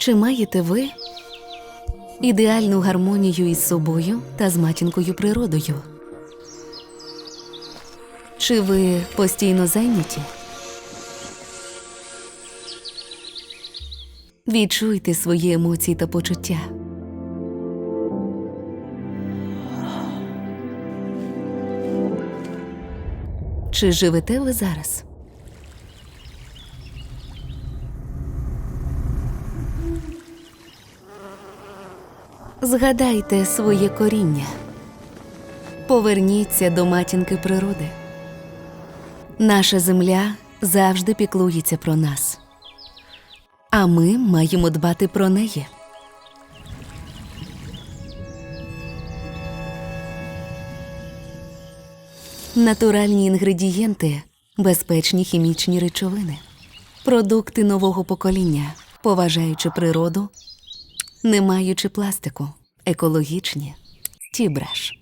Чи маєте ви ідеальну гармонію із собою та з матінкою природою? Чи ви постійно зайняті? Відчуйте свої емоції та почуття. Чи живете ви зараз? Згадайте своє коріння. Поверніться до матінки природи. Наша земля завжди піклується про нас. А ми маємо дбати про неї. Натуральні інгредієнти, безпечні хімічні речовини, продукти нового покоління, поважаючи природу, не маючи пластику, екологічні. Тібраш.